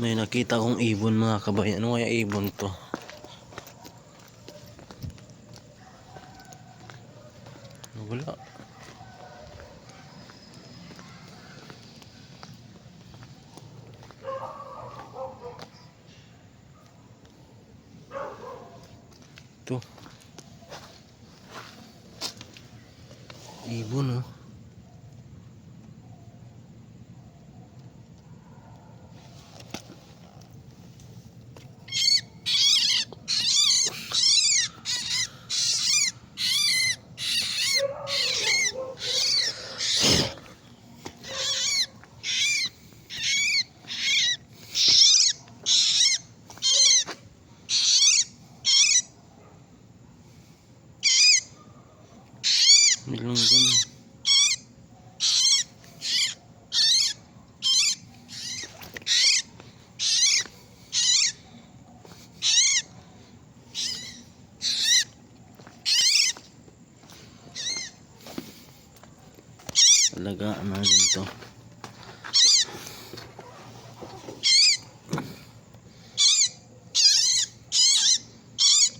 May nakita kong ibon mga kabayan. Ano kaya ibon to? Wala. Ito. Ibon oh. Alagaan natin to.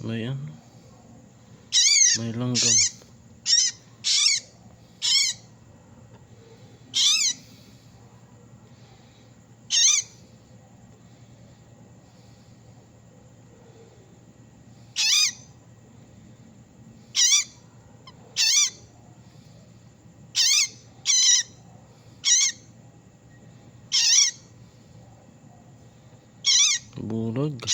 May ano? May langgam. Bulag.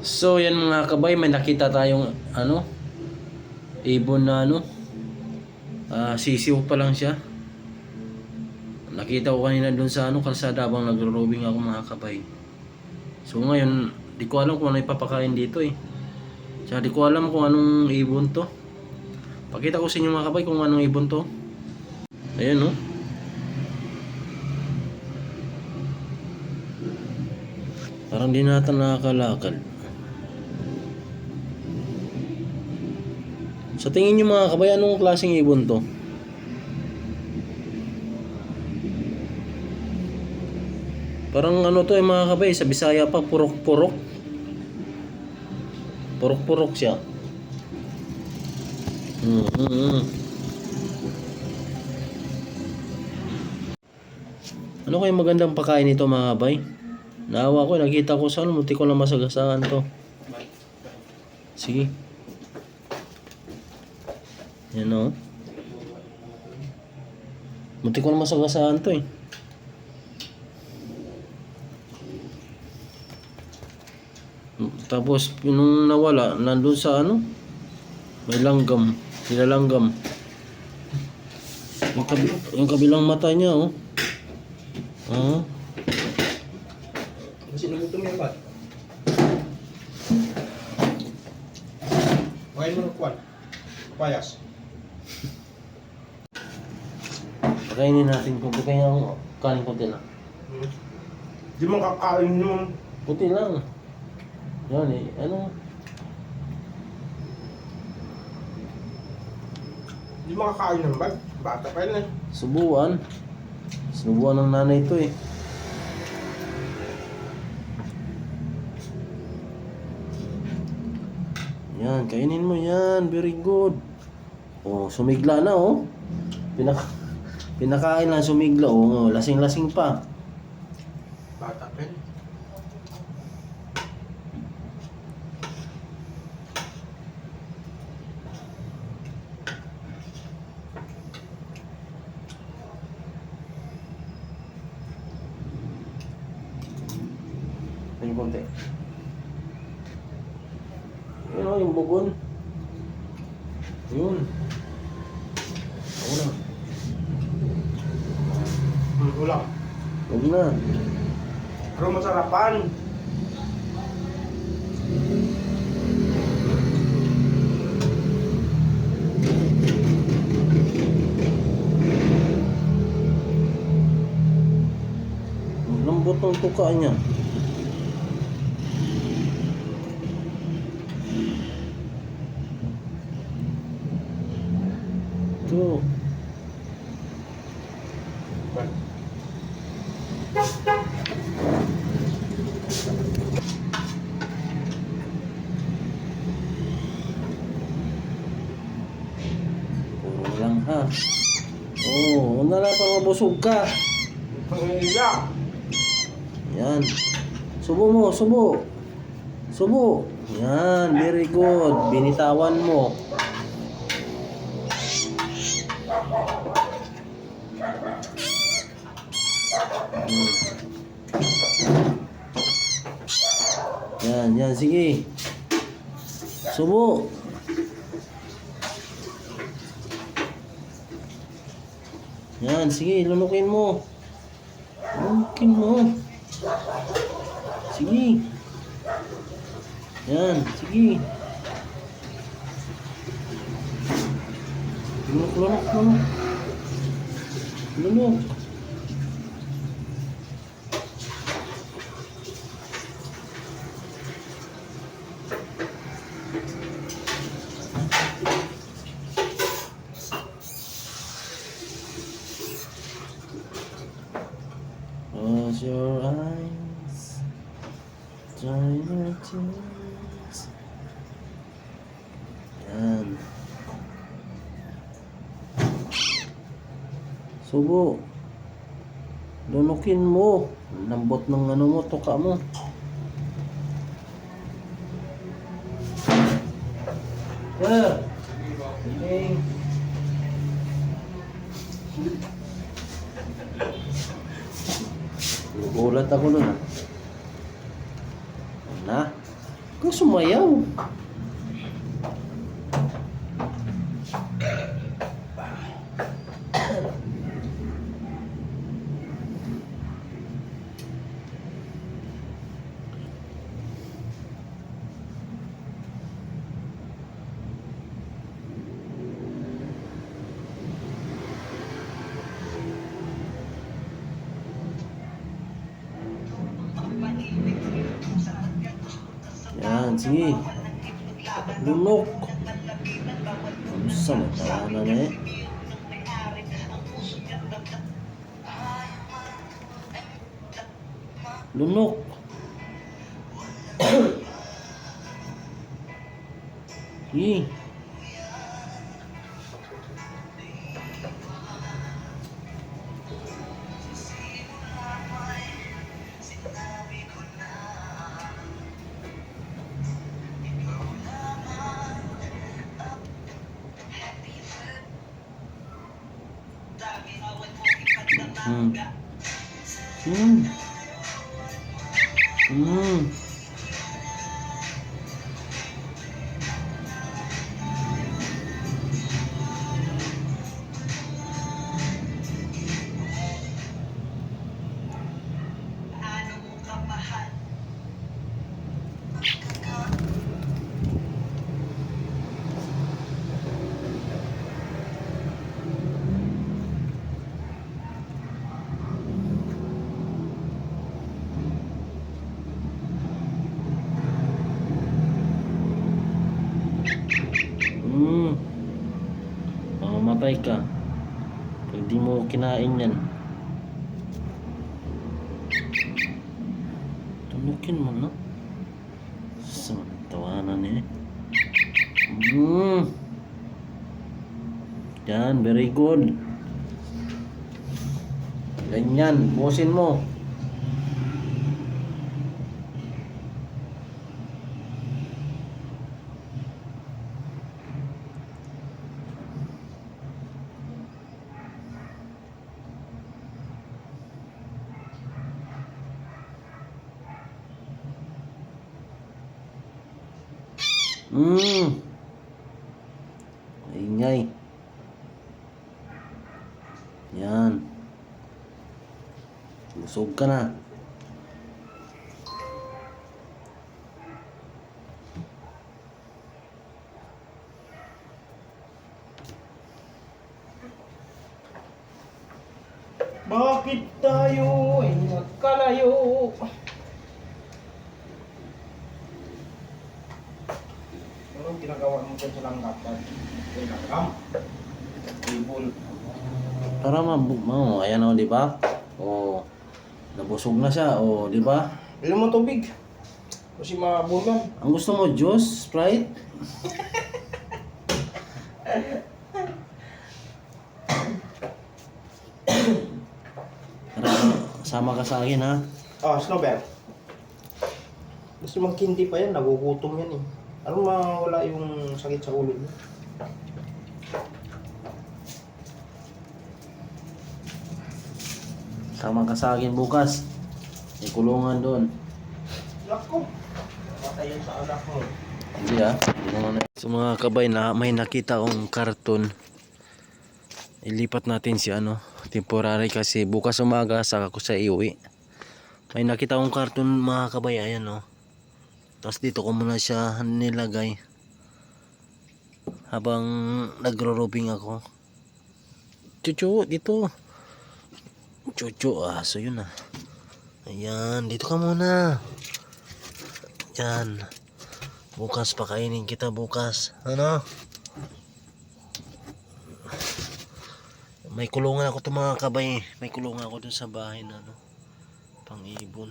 So yan mga kabay, may nakita tayong ano ibon na ano ah, sisiw pa lang siya. Nakita ko kanina dun sa ano kalsada habang nagro-rowing ako mga kabay. So ngayon, di ko alam kung ano ipapakain dito eh. Tsaka di ko alam kung anong ibon to. Pakita ko sa inyo mga kabay kung anong ibon to. Ayan no. Parang di nata nakakalakad. Sa tingin nyo mga kabay, anong klaseng ibon to? Parang ano to eh mga kabay, sa Bisaya pa, purok-purok. Purok-purok siya. Mm -hmm. Ano kaya magandang pakain nito mga kabay? Naawa ko, nakita ko saan, muti ko na masagasaan to. Sige. Yan o. Munti ko na masagasaan to eh. Tapos, nung nawala, nandun sa ano? May langgam. Nilalanggam. Yung, kabi yung kabilang mata niya, oh. Ah. Sino mo tumiyang ba? Ngayon mo ng kwan. Payas. Pakainin natin kung kaya yung kanin konti lang. Hmm. Di mo kakain yun. Puti lang. Yan eh. Ano? Di mo kakain ng bag. Bata pa yun eh. Subuan. Subuan ng nanay ito eh. Yan, kainin mo yan. Very good. Oh, sumigla na oh. Pinak pinakain lang sumigla oh. Lasing-lasing pa. Bata pa yun. Konti. Yun yung bugon. Yun. Ako na. Hmm, ulam. Huwag na. Pero masarapan. Lambot ng tuka niya. Go. Puro lang ha. Oo, oh, na lang pang mabusog ka. Pangiliya. Yan. Subo mo, subo. Subo. Yan, very good. Binitawan mo. Yan, yan, sige. Subo. Yan, sige, lunukin mo. Lunukin mo. Sige. Yan, sige. Lunok, lunok, lunok. Lunok. Dry your tears. Yan. Subo. Lunukin mo. Lambot ng ano mo, tuka mo. Sir. Evening. Nagulat ako nun ah. Sumanhão? Sige. Lunok. Sa matawanan na eh? Lunok. Sige. Hmm. Mamamatay ka. Pag di mo kinain yan. Tunukin mo, tawanan eh. Hmm. Yan, very good. Ganyan, busin mo. Hmm. Ingay. Yan. Busog ka na. Bakit tayo ay magkalayo? Anong ginagawa mo dyan sa langgat? Tinagam? ibon. Para mabu... Oh, ayan o, di ba? O, nabusog na siya. O, di ba? Ilan mo tubig? Kasi mabulan. Ang gusto mo, juice? Sprite? Tara, sama ka sa akin ha. Ah, snowbell. Gusto magkindi pa yan, nagugutom yan eh. Ano mawala yung sakit sa ulo niya? Sama ka sa akin bukas. May kulungan doon. Nako! Patayin sa anak mo. Hindi ah. So mga kabay na may nakita akong karton. Ilipat natin si ano. Temporary kasi bukas umaga saka ko sa iuwi. May nakita akong karton mga kabay. Ayan oh. Tapos dito ko muna siya nilagay. Habang nagro-roping ako. Chuchu, dito. Chuchu, ah, so yun ah. Ayan, dito ka muna. Yan. Bukas pakainin kita bukas. Ano? May kulungan ako to mga kabay. May kulungan ako dun sa bahay na ano. Pang ibon.